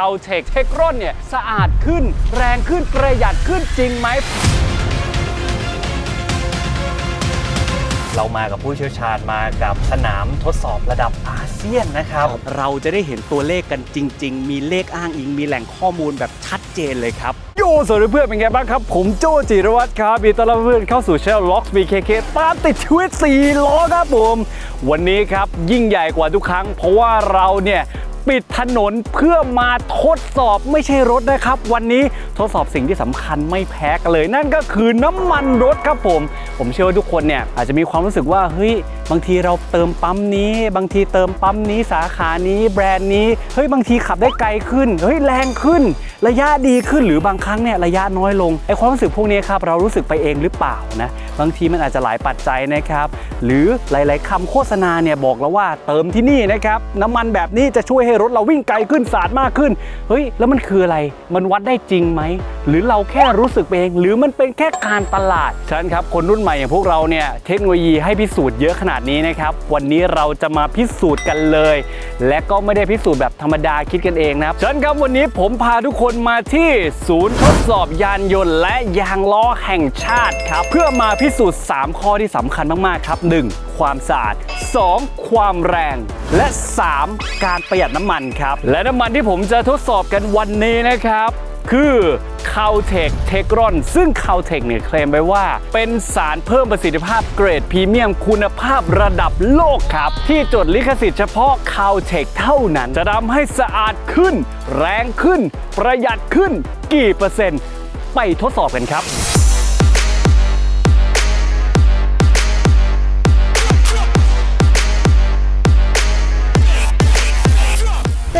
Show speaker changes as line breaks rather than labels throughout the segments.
าวเทคเทครอนเนี่ยสะอาดขึ้น แรงขึ้นประหยัดขึ้นจริงไหม เรามากับผู้เชี่ยวชาญมากับสนามทดสอบระดับอาเซียนนะครับ เราจะได้เห็นตัวเลขกันจริง ๆ มีเลขอ้างอิง มีแหล่งข้อมูลแบบชัดเจนเลยครับ โยสวัสดีเพื่อนเป็นไงบ้างครับ ผมโจจิรวัตรครับมีต้อนรับเพื่อนเข้าสู่ช่อง l o x BKK ตามติดชีวิต4ล้อครับผม วันนี้ครับยิ่งใหญ่กว่าทุกครั้ง เพราะว่าเราเนี่ย ปิดถนนเพื่อมาทดสอบไม่ใช่รถนะครับ วันนี้ทดสอบสิ่งที่สำคัญไม่แพ้กันเลย นั่นก็คือน้ำมันรถครับผม ผมเชื่อว่าทุกคนเนี่ยอาจจะมีความรู้สึกว่าเฮ้ยบางทีเราเติมปั๊มนี้ บางทีเติมปั๊มนี้สาขานี้แบรนด์นี้เฮ้ยบางทีขับได้ไกลขึ้นเฮ้ยแรงขึ้น ระยะดีขึ้นหรือบางครั้งเนี่ยระยะน้อยลงไอความรู้สึกพวกนี้ครับเรารู้สึกไปเองหรือเปล่านะบางทีมันอาจจะหลายปัจจัยนะครับหรือหลาย ๆคำโฆษณาเนี่ยบอกแล้วว่าเติมที่นี่นะครับน้ำมันแบบนี้จะช่วยให้รถเราวิ่งไกลขึ้นสะอาดมากขึ้น เฮ้ย แล้วมันคืออะไร มันวัดได้จริงไหม หรือเราแค่รู้สึกเอง หรือมันเป็นแค่การตลาด ฉะนั้นครับ คนรุ่นใหม่อย่างพวกเราเนี่ยเทคโนโลยีให้พิสูจน์เยอะขนาดนี้นะครับ วันนี้เราจะมาพิสูจน์กันเลย และก็ไม่ได้พิสูจน์แบบธรรมดาคิดกันเองนะครับฉะนั้นครับวันนี้ผมพาทุกคนมาที่ศูนย์ทดสอบยานยนต์ และยางล้อแห่งชาติครับ เพื่อมาพิสูจน์ 3 ข้อที่สำคัญมากๆครับ 1. ความสะอาด 2. ความแรงและ 3. การประหยัดน้ำมันครับ และน้ำมันที่ผมจะทดสอบกันวันนี้นะครับ คือ c a l t e c h t e c r o n ซึ่ง c a l t e c h เนี่ยเคลมไว้ว่า เป็นสารเพิ่มประสิทธิภาพเกรดพรีเมียมคุณภาพระดับโลกครับ ที่จดลิขสิทธิ์เฉพาะ c a l t e c h เท่านั้น จะทำให้สะอาดขึ้น แรงขึ้น ประหยัดขึ้น กี่เปอร์เซ็นต์ ไปทดสอบกันครับ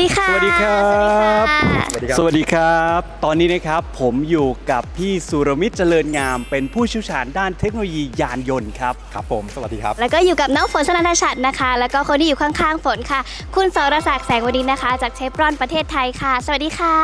ดีค่ะ
สวัสดีครับ
สวัสดีค่ะ
สวัสดีครับ ตอนนี้นะครับผมอยู่กับพี่สุรมิตรเจริญงาม เป็นผู้เชี่ยวชาญด้านเทคโนโลยียานยนต์ครับ
ครับผม สวัสดีครับ
แล้วก็อยู่กับน้องฝนชนันทชัดนะคะ แล้วก็คนที่อยู่ข้างๆฝนค่ะ คุณสรศักดิ์แสงวดินนะคะ จากเชฟรอนประเทศไทยค่ะ สวัสดีค่ะ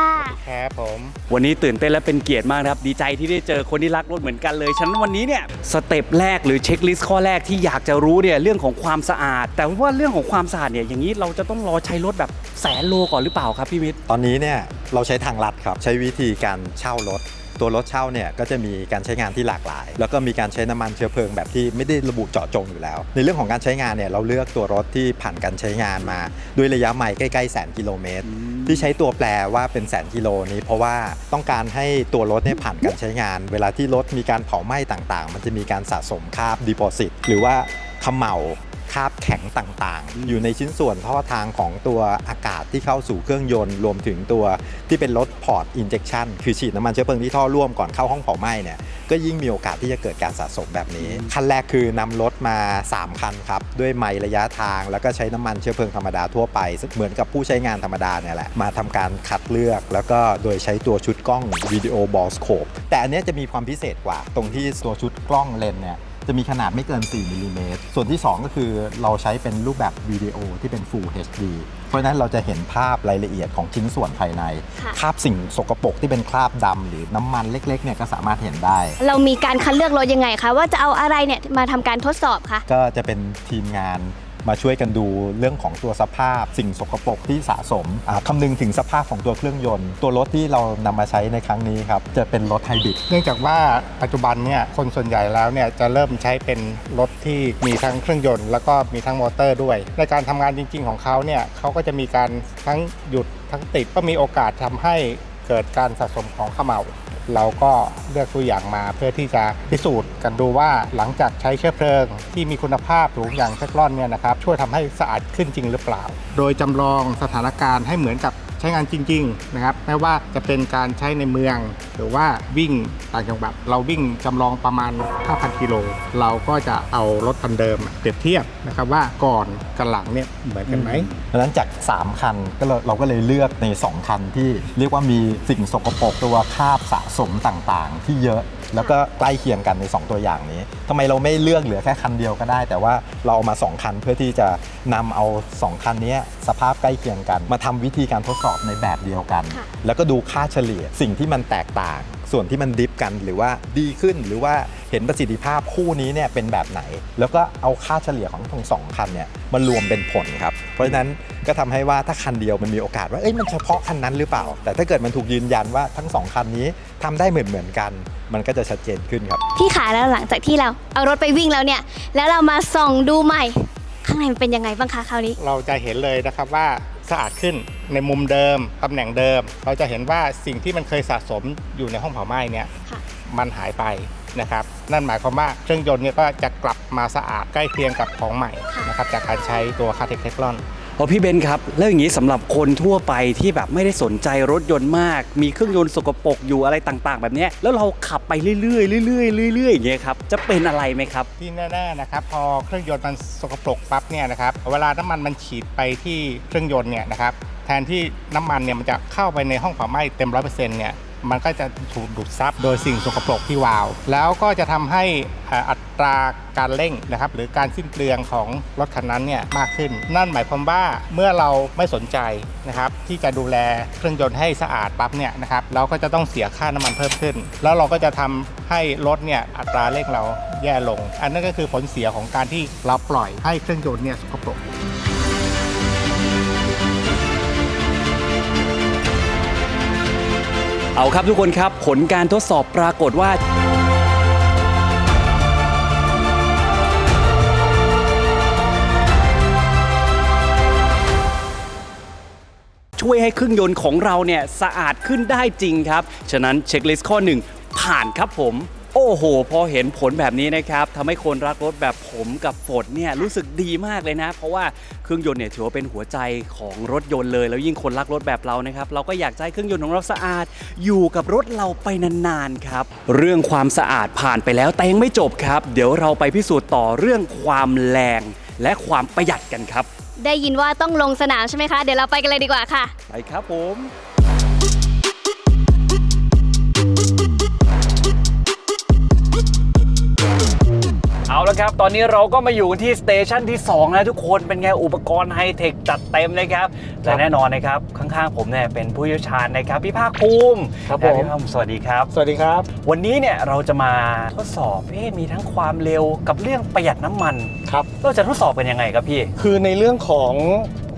ครับผม
วันนี้ตื่นเต้นและเป็นเกียรติมากนะครับ ดีใจที่ได้เจอคนที่รักรถเหมือนกันเลย ฉะนั้นวันนี้เนี่ยสเต็ปแรกหรือเช็คลิสต์ข้อแรกที่อยากจะรู้เนี่ยเรื่องของความสะอาด แต่ว่าเรื่องของความสะอาดเนี่ยอย่างนี้เราจะต้องรอใช้รถแบบแสนโลก่อนหรือเปล่าครับพี่มิตร
ตอนนี้เนี่ยเราใช้ทางลัดครับ ใช้วิธีการเช่ารถ ตัวรถเช่าเนี่ยก็จะมีการใช้งานที่หลากหลาย แล้วก็มีการใช้น้ำมันเชื้อเพลิงแบบที่ไม่ได้ระบุเจาะจงอยู่แล้ว ในเรื่องของการใช้งานเนี่ยเราเลือกตัวรถที่ผ่านการใช้งานมา ด้วยระยะใหม่ใกล้ๆแสนกิโลเมตร ที่ใช้ตัวแปรว่าเป็นแสนกิโลนี้ เพราะว่าต้องการให้ตัวรถเนี่ยผ่านการใช้งาน เวลาที่รถมีการเผาไหม้ต่างๆ มันจะมีการสะสมคราบดิโพซิตหรือว่าเขม่า คราบแข็งต่างๆ อยู่ในชิ้นส่วนท่อทางของตัวอากาศที่เข้าสู่เครื่องยนต์ รวมถึงตัวที่เป็นรถพอร์ตอินเจ t ชันคือฉีดน้ำมันเชื้อเพลิงที่ท่อร่วมก่อนเข้าห้องเผาไหม้เนี่ยก็ยิ่งมีโอกาสที่จะเกิดการสะสมแบบนี้ขั้นแรกคือนำรถมา 3 คันครับ ด้วยไมล์ระยะทาง แล้วก็ใช้น้ำมันเชื้อเพลิงธรรมดาทั่วไป เหมือนกับผู้ใช้งานธรรมดาเนี่ยแหละ มาทำการคัดเลือก แล้วก็โดยใช้ตัวชุดกล้องวิดีโอบอลสโคปแต่อันนี้จะมีความพิเศษกว่า ตรงที่ตัวชุดกล้องเลนเนี่ย จะมีขนาดไม่เกิน 4มิลลิเมตรส่วนที่ 2 ก็คือเราใช้เป็นรูปแบบวิดีโอที่เป็น Full HD เพราะฉะนั้นเราจะเห็นภาพรายละเอียดของชิ้นส่วนภายใน
ค่ะ
คราบสิ่งสกปรกที่เป็นคราบดำหรือน้ำมันเล็กๆเนี่ยก็สามารถเห็นได้
เรามีการคัดเลือกรถยังไงคะ ว่าจะเอาอะไรเนี่ยมาทำการทดสอบคะ
ก็จะเป็นทีมงาน มาช่วยกันดูเรื่องของตัวสภาพ สิ่งสกปรกที่สะสมคำนึงถึงสภาพของตัวเครื่องยนต์ ตัวรถที่เรานำมาใช้ในครั้งนี้ครับจะเป็นรถไฮบริด
เนื่องจากว่าปัจจุบันเนี่ยคนส่วนใหญ่แล้วเนี่ยจะเริ่มใช้เป็นรถที่มีทั้งเครื่องยนต์แล้วก็มีทั้งมอเตอร์ด้วย ในการทำงานจริง ๆ ของเขาเนี่ยเขาก็จะมีการทั้งหยุดทั้งติดก็มีโอกาสทำให้เกิดการสะสมของขม่า เราก็เลือกตัวอย่างมาเพื่อที่จะพิสูจน์กันดูว่าหลังจากใช้เชื้อเพลิง ที่มีคุณภาพสูงอย่างเทฟลอนเนี่ยนะครับช่วยทำให้สะอาดขึ้นจริงหรือเปล่า โดยจำลองสถานการณ์ให้เหมือนกับ ช้งานจริงๆนะครับไม่ว่าจะเป็นการใช้ในเมือง หรือว่าวิ่งต่างจังหวัดเราวิ่งจำลองประมาณ 5,000กิโลเราก็จะเอารถคันเดิมเปรียบเทียบนะครับว่าก่อนกับหลังเนี่ยเหมือนกันไหม
ดังนั้นจาก 3 คันก็เลยเราก็เลยเลือกใน 2 คันที่เรียกว่ามีสิ่งสกปรกตัวคราบสะสมต่างๆ ที่เยอะแล้วก็ใกล้เคียงกันใน 2 ตัวอย่างนี้ทำไมเราไม่เลือกเหลือแค่คันเดียวก็ได้ แต่ว่าเราเอามา 2 คันเพื่อที่จะนำเอา 2 คันนี้สภาพใกล้เคียงกัน มาทำวิธีการทดสอบอบในแบบเดียวกัน
ค่ะ
แล้วก็ดูค่าเฉลี่ยสิ่งที่มันแตกต่าง ส่วนที่มันดิฟกันหรือว่าดีขึ้นหรือว่าเห็นประสิทธิภาพคู่นี้เนี่ยเป็นแบบไหน แล้วก็เอาค่าเฉลี่ยของทั้งสองคันเนี่ยมารวมเป็นผลครับ เพราะฉะนั้นก็ทำให้ว่าถ้าคันเดียวมันมีโอกาสว่าเอ้ยมันเฉพาะคันนั้นหรือเปล่า แต่ถ้าเกิดมันถูกยืนยันว่าทั้งสองคันนี้ทำได้เหมือนเหมือนๆกัน มันก็จะชัดเจนขึ้นครับ
พี่ขาแล้วหลังจากที่เราเอารถไปวิ่งแล้วเนี่ย แล้วเรามาส่องดูใหม่ ข้างในมันเป็นยังไงบ้างคะคราวนี้
เราจะเห็นเลยนะครับว่าสะอาดขึ้น ในมุมเดิมตำแหน่งเดิม เราจะเห็นว่าสิ่งที่มันเคยสะสมอยู่ในห้องเผาไหม้เนี่ย
ค่ะ
มันหายไปนะครับนั่นหมายความว่าเครื่องยนต์เนี่ยก็จะกลับมาสะอาดใกล้เคียงกับของใหม่นะครับจากการใช้ตัวคาเทคเทคลอน
พอพี่เบนครับแล้วอย่างนี้สำหรับคนทั่วไปที่แบบไม่ได้สนใจรถยนต์มาก มีเครื่องยนต์สกปรกอยู่อะไรต่าง ๆ แบบเนี้ยแล้วเราขับไปเรื่อยๆเรื่อยๆเรื่อยๆอย่างเงี้ยครับจะเป็นอะไรไหมครับ
ที่แน่ๆนะครับพอเครื่องยนต์มันสกปรกปั๊บเนี่ยนะครับเวลาน้ำมันมันฉีดไปที่เครื่องยนต์เนี่ยนะครับ แทนที่น้ำมันเนี่ยมันจะเข้าไปในห้องเผาไหม้เต็มร้อยเปอร์เซ็นต์เนี่ยมันก็จะถูกดูดซับโดยสิ่งสกปรกที่วาล์วแล้วก็จะทำให้อัตราการเร่งนะครับ หรือการสิ้นเปลืองของรถคันนั้นเนี่ยมากขึ้น นั่นหมายความว่าเมื่อเราไม่สนใจนะครับ ที่จะดูแลเครื่องยนต์ให้สะอาดปั๊บเนี่ยนะครับ เราก็จะต้องเสียค่าน้ำมันเพิ่มขึ้น แล้วเราก็จะทำให้รถเนี่ยอัตราเร่งเราแย่ลง อันนั้นก็คือผลเสียของการที่เราปล่อยให้เครื่องยนต์เนี่ยสกปรก
เอาครับทุกคนครับ ผลการทดสอบปรากฏว่า ช่วยให้เครื่องยนต์ของเราเนี่ย สะอาดขึ้นได้จริงครับ ฉะนั้นเช็คลิสต์ข้อ 1 ผ่านครับผม โอ้โห พอเห็นผลแบบนี้นะครับทำให้คนรักรถแบบผมกับฝนเนี่ยรู้สึกดีมากเลยนะ เพราะว่าเครื่องยนต์เนี่ยถือว่าเป็นหัวใจของรถยนต์เลย แล้วยิ่งคนรักรถแบบเรานะครับ เราก็อยากจะให้เครื่องยนต์ของเราสะอาด อยู่กับรถเราไปนานๆครับ เรื่องความสะอาดผ่านไปแล้วแต่ยังไม่จบครับ เดี๋ยวเราไปพิสูจน์ต่อเรื่องความแรงและความประหยัดกันครับ
ได้ยินว่าต้องลงสนามใช่ไหมคะ เดี๋ยวเราไปกันเลยดีกว่าค่ะ
ไปครับผม ครับ ตอนนี้เราก็มาอยู่ที่สเตชันที่2นะทุกคนเป็นไงอุปกรณ์ไฮเทคจัดเต็มนะครับและแน่นอนนะครับ ข้างๆผมเนี่ยเป็นผู้เชี่ยวชาญนะครับพี่ภาคภูมิ
ครับ
นะ
ผม
พี่ภาคภูมิสวัสดีครับ
สวัสดีครับ
วันนี้เนี่ยเราจะมาทดสอบเอ๊ะมีทั้งความเร็วกับเรื่องประหยัดน้ำมัน
ครับ
เราจะทดสอบเป็นยังไงครับพี่
คือในเรื่องของ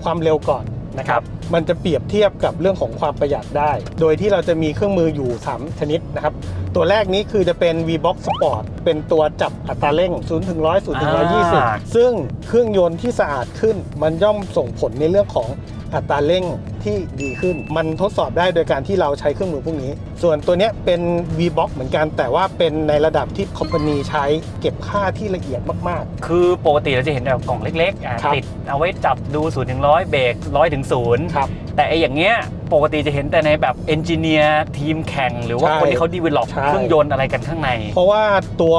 ความเร็วก่อน นะค
ครั
รับบมันจะเปรียบเทียบกับเรื่องของความประหยัดได้ โดยที่เราจะมีเครื่องมืออยู่ 3 ชนิดนะครับ ตัวแรกนี้คือจะเป็น V-Box Sport เป็นตัวจับอัตราเร่ง 0 ถึง 100 0 ถึง
อ่า
120 ซึ่งเครื่องยนต์ที่สะอาดขึ้น มันย่อมส่งผลในเรื่องของอัตราเร่ง ที่ดีขึ้น มันทดสอบได้โดยการที่เราใช้เครื่องมือพวกนี้ ส่วนตัวเนี้ยเป็น V-Box เหมือนกัน แต่ว่าเป็นในระดับที่คอมพานีใช้เก็บค่าที่ละเอียดมาก ๆ
คือปกติเราจะเห็นแบบกล่องเล็กๆอะ
ครับ
ติดเอาไว้จับดู0ูนย์ถึงร้อยเบรกร้อยถึงศูนย์
ครับ
แต่ไออย่างเงี้ยปกติจะเห็นแต่ในแบบเอนจิเนียร์ทีมแข่ง หรือว่า
ใช่
คนที่เขาดีเวล็อป
ใช่
เครื่องยนต์อะไรกันข้างใน
เพราะว่าตัว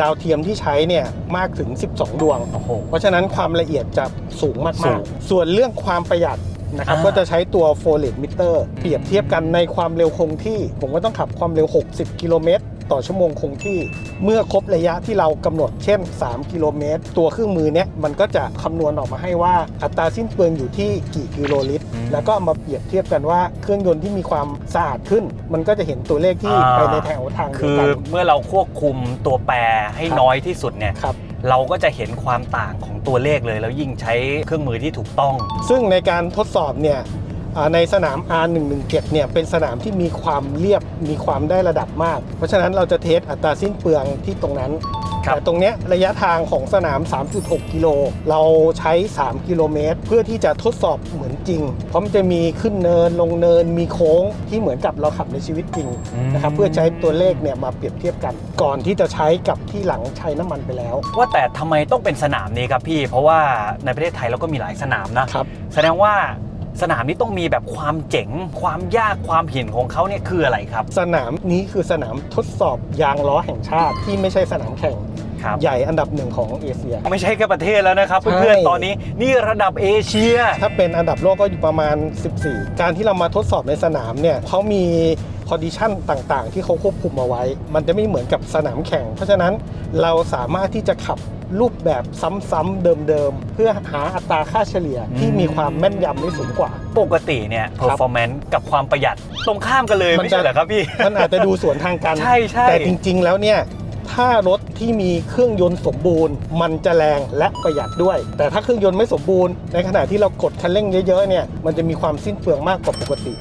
ดาวเทียมที่ใช้เนี่ยมากถึง 12 ดวง
โอ้โห
เพราะฉะนั้นความละเอียดจะสูงมาก
สูง
ๆ ส่วนเรื่องความประหยัด นะครับ
อ่า
ก็จะใช้ตัว f o r e t meter เปรียบเทียบกันในความเร็วคงที่ ผมก็ต้องขับความเร็ว 60 กิโลเมตรต่อชั่วโมงคงที่เมื่อครบระยะที่เรากำหนดเช่น 3 กิโลเมตร ตัวเครื่องมือเนี้ยมันก็จะคำนวณออกมาให้ว่าอัตราสิ้นเปลืองอยู่ที่กี่กิโลลิตร แล้วก็เอามาเปรียบเทียบกันว่าเครื่องยนต์ที่มีความสะอาดขึ้น มันก็จะเห็นตัวเลขที่
อ่า
ไปในแถวทางเดี
คื
ยว
อ
กัน
เมื่อเราควบคุมตัวแปรให้
ครับ
น้อยที่สุดเนี่ย
ครับ
เราก็จะเห็นความต่างของตัวเลขเลย แล้วยิ่งใช้เครื่องมือที่ถูกต้อง
ซึ่งในการทดสอบเนี่ย ในสนาม R117 เนี่ยเป็นสนามที่มีความเรียบมีความได้ระดับมาก เพราะฉะนั้นเราจะเทสอัตราสิ้นเปลืองที่ตรงนั้น
ครับ
แต่ตรงเนี้ยระยะทางของสนาม 3.6 กิโล เราใช้ 3 กิโลเมตร เพื่อที่จะทดสอบเหมือนจริง เพราะมันจะมีขึ้นเนินลงเนินมีโค้งที่เหมือนกับเราขับในชีวิตจริงนะครับเพื่อใช้ตัวเลขเนี่ยมาเปรียบเทียบกัน ก่อนที่จะใช้กับที่หลังใช้น้ำมันไปแล้ว
ว่าแต่ทำไมต้องเป็นสนามนี้ครับพี่ เพราะว่าในประเทศไทยเราก็มีหลายสนามนะ
ครับ
แสดงว่า สนามนี้ต้องมีแบบความเจ๋ง ความยากความหินของเขาเนี่ยคืออะไรครับ
สนามนี้คือสนามทดสอบยางล้อแห่งชาติที่ไม่ใช่สนามแข่ง
ครับ
ใหญ่อันดับหนึ่งของเอเชีย
ไม่ใช่แค่ประเทศแล้วนะครับ
ใช่
เพื่อนๆตอนนี้นี่ระดับเอเชีย
ถ้าเป็นอันดับโลกก็อยู่ประมาณ 14 การที่เรามาทดสอบในสนามเนี่ยเขามีคอนดิชันต่างๆ ที่เขาควบคุมเอาไว้ มันจะไม่เหมือนกับสนามแข่ง เพราะฉะนั้นเราสามารถที่จะขับ รูปแบบซ้ำๆเดิมๆ เพื่อหาอัตราค่าเฉลี่ยที่มีความแม่นยำได้สูงกว่า
ปกติเนี่ย performance กับความประหยัดตรงข้ามกันเลย
มัน
ไม่ใช่
จะ
เหรอครับพี่
มันอาจจะดูสวนทางกัน
ใช่ใช่
แต่จริงๆแล้วเนี่ยถ้ารถที่มีเครื่องยนต์สมบูรณ์ มันจะแรงและประหยัดด้วย แต่ถ้าเครื่องยนต์ไม่สมบูรณ์ ในขณะที่เรากดคันเร่งเยอะๆเนี่ยมันจะมีความสิ้นเปลืองมากกว่าปกติ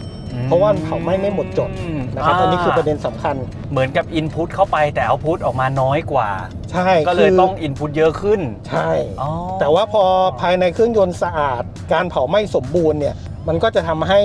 เพราะว่ามันเผาไหม้ไม่หมดจดนะครับอันนี้คือประเด็นสำคัญ
เหมือนกับ input เข้าไปแต่ output ออกมาน้อยกว่า
ใช่
ก็เลย
คื
ต้อง input เยอะขึ้น
ใช่
อ๋อ
แต่ว่าพอภายในเครื่องยนต์สะอาด การเผาไหม้สมบูรณ์เนี่ยมันก็จะทำให้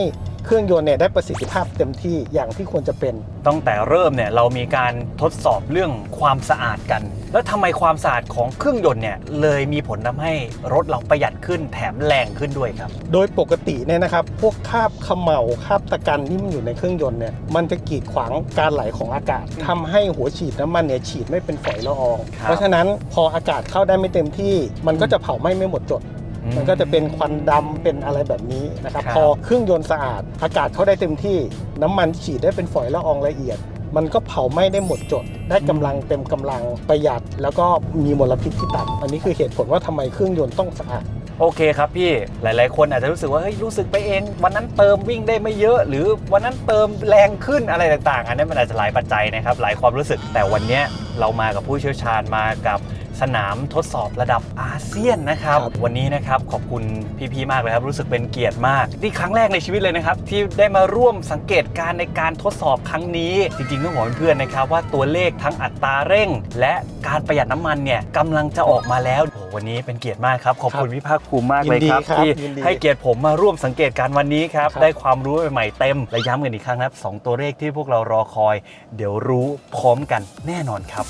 เครื่องยนต์เนี่ยได้ประสิทธิภาพเต็มที่อย่างที่ควรจะเป็น
ตั้งแต่เริ่มเนี่ยเรามีการทดสอบเรื่องความสะอาดกัน แล้วทำไมความสะอาดของเครื่องยนต์เนี่ยเลยมีผลทำให้รถเราประหยัดขึ้นแถมแรงขึ้นด้วยครับ
โดยปกติเนี่ยนะครับพวกคราบเขม่าคราบตะกันที่มันอยู่ในเครื่องยนต์เนี่ยมันจะกีดขวางการไหลของอากาศทำให้หัวฉีดน้ำมันเนี่ยฉีดไม่เป็นฝอยละออง
ครับ
เพราะฉะนั้นพออากาศเข้าได้ไม่เต็มที่ มันก็จะเผาไหม้ไม่หมดจด
อื ม
มันก็จะเป็นควันดำเป็นอะไรแบบนี้นะครับ
ครับ
พอเครื่องยนต์สะอาด อากาศเข้าได้เต็มที่ น้ำมันฉีดได้เป็นฝอยละอองละเอียด มันก็เผาไหม้ได้หมดจด ได้กำลังเต็มกำลังประหยัด แล้วก็มีมลพิษที่ต่ำอันนี้คือเหตุผลว่าทำไมเครื่องยนต์ต้องสะอาด
โอเคครับพี่หลาย ๆ คนอาจจะรู้สึกว่าเฮ้ยรู้สึกไปเอง วันนั้นเติมวิ่งได้ไม่เยอะ หรือวันนั้นเติมแรงขึ้นอะไรต่าง ๆ อันนี้มันอาจจะหลายปัจจัยนะครับหลายความรู้สึกแต่วันเนี้ยเรามากับผู้เชี่ยวชาญมากับ สนามทดสอบระดับอาเซียนนะครับ
ครับ
วันนี้นะครับขอบคุณพี่ๆมากเลยครับ รู้สึกเป็นเกียรติมาก นี่ครั้งแรกในชีวิตเลยนะครับ ที่ได้มาร่วมสังเกตการณ์ในการทดสอบครั้งนี้ จริงๆต้องบอกเพื่อนๆนะครับ ว่าตัวเลขทั้งอัตราเร่ง และการประหยัดน้ำมันเนี่ยกำลังจะออกมาแล้วโอ้โหวันนี้เป็นเกียรติมากครับขอบคุณพี่ภาคภูมิมากเลยครับ
ยินดีครับ
ที่
ยินดี
ให้เกียรติผมมาร่วมสังเกตการณ์วันนี้ครับ
ครับ
ได้ความรู้ใหม่ๆเต็มและย้ำกันอีกครั้งนะครับสองตัวเลขที่พวกเรารอคอย เดี๋ยวรู้พร้อมกันแน่นอนครับ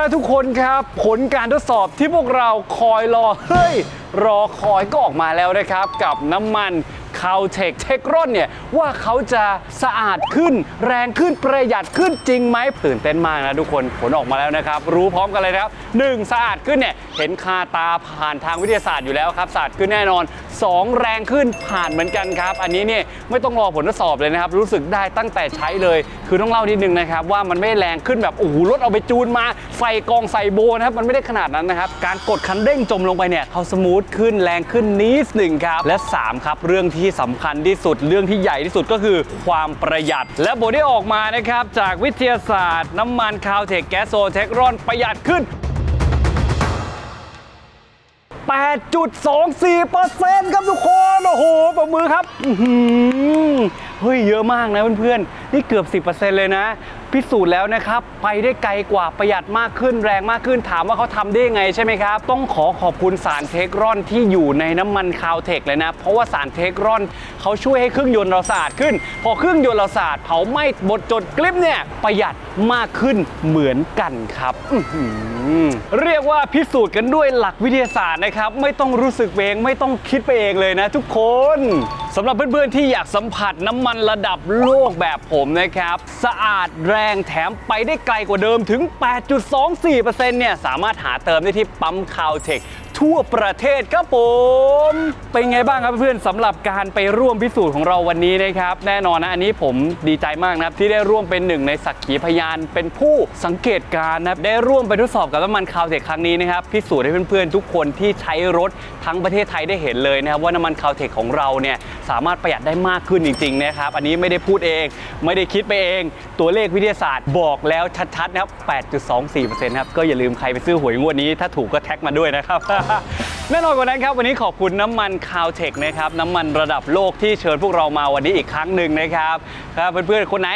าทุกคนครับ ผลการทดสอบที่พวกเราคอยรอ เฮ้ย รอคอยก็ออกมาแล้วนะครับ กับน้ำมัน คาวเทคเทครอนเนี่ยว่าเขาจะสะอาดขึ้น แรงขึ้นประหยัดขึ้นจริงไหมตื่นเต้นมากนะทุกคนผลออกมาแล้วนะครับ รู้พร้อมกันเลยนะครับ 1. สะอาดขึ้นเนี่ยเห็นคาตาผ่านทางวิทยาศาสตร์อยู่แล้วครับสะอาดขึ้นแน่นอน 2. แรงขึ้นผ่านเหมือนกันครับ อันนี้เนี่ยไม่ต้องรอผลทดสอบเลยนะครับ รู้สึกได้ตั้งแต่ใช้เลย คือต้องเล่านิดนึงนะครับ ว่ามันไม่แรงขึ้นแบบโอ้โหรถเอาไปจูนมาใส่กองใส่โบนะครับมันไม่ได้ขนาดนั้นนะครับการกดคันเร่งจมลงไปเนี่ยเขาสมูทขึ้นแรงขึ้นนิดหนึ่งครับและ 3 ครับเรื่องที่สำคัญที่สุดเรื่องที่ใหญ่ที่สุดก็คือความประหยัด และบทที่ออกมานะครับ จากวิทยาศาสตร์ น้ำมันคาวเทคแก๊สโซเทครอนประหยัดขึ้น 8.24%ครับทุกคน โอ้โหปรบมือครับ เฮ้ยเยอะมากนะเพื่อนๆ นี่เกือบ 10%เลยนะ พิสูจน์แล้วนะครับ ไปได้ไกลกว่าประหยัดมากขึ้นแรงมากขึ้นถามว่าเขาทำได้ยังไงใช่ไหมครับ ต้องขอขอบคุณสารเทครอนที่อยู่ในน้ำมันคาวเทคเลยนะ เพราะว่าสารเทครอนเขาช่วยให้เครื่องยนต์เราสะอาดขึ้น พอเครื่องยนต์เราสะอาดเผาไหม้บดจดกลิปเนี่ยประหยัดมากขึ้นเหมือนกันครับเรียกว่าพิสูจน์กันด้วยหลักวิทยาศาสตร์นะครับ ไม่ต้องรู้สึกเองไม่ต้องคิดไปเองเลยนะทุกคนสำหรับเพื่อนๆที่อยากสัมผัสน้ำมันระดับโลกแบบผมนะครับ สะอาดแรงแถมไปได้ไกลกว่าเดิมถึง 8.24%เนี่ย สามารถหาเติมได้ที่ปั๊มคาวเทค ทั่วประเทศครับผม เป็นไงบ้างครับเพื่อนๆสำหรับการไปร่วมพิสูจน์ของเราวันนี้นะครับ แน่นอนนะอันนี้ผมดีใจมากนะครับที่ได้ร่วมเป็นหนึ่งในสักขีพยาน เป็นผู้สังเกตการณ์นะครับได้ร่วมไปทดสอบกับน้ำมันคาวเทคครั้งนี้นะครับพิสูจน์ให้เพื่อนๆทุกคนที่ใช้รถทั้งประเทศไทยได้เห็นเลยนะครับว่าน้ำมันคาวเทคของเราเนี่ยสามารถประหยัดได้มากขึ้นจริงๆนะครับอันนี้ไม่ได้พูดเอง ไม่ได้คิดไปเอง ตัวเลขวิทยาศาสตร์บอกแล้วชัดๆนะครับ8.24%ครับก็อย่าลืมใครไปซื้อหวยงวดนี้ ถ้าถูกก็แท็กมาด้วยนะครับแน่นอนกว่านั้นครับ วันนี้ขอบคุณน้ำมันคาวเทคนะครับน้ำมันระดับโลกที่เชิญพวกเรามาวันนี้อีกครั้งหนึ่งนะครับครับเพื่อนๆ คนไหน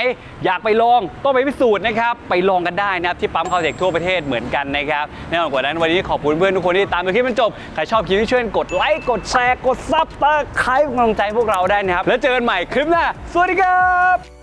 อยากไปลองต้องไปพิสูจน์นะครับ ไปลองกันได้นะครับ ที่ปั๊มคาวเทคทั่วประเทศเหมือนกันนะครับแน่นอนกว่านั้นวันนี้ขอบคุณเพื่อนทุกคนที่ตามดูคลิปจนจบใครชอบคลิปนี้ช่วยกดไลค์กดแชร์กดซับตะไคร้กำลังใจพวกเราได้นะครับแล้วเจอกันใหม่คลิปหน้าสวัสดีครับ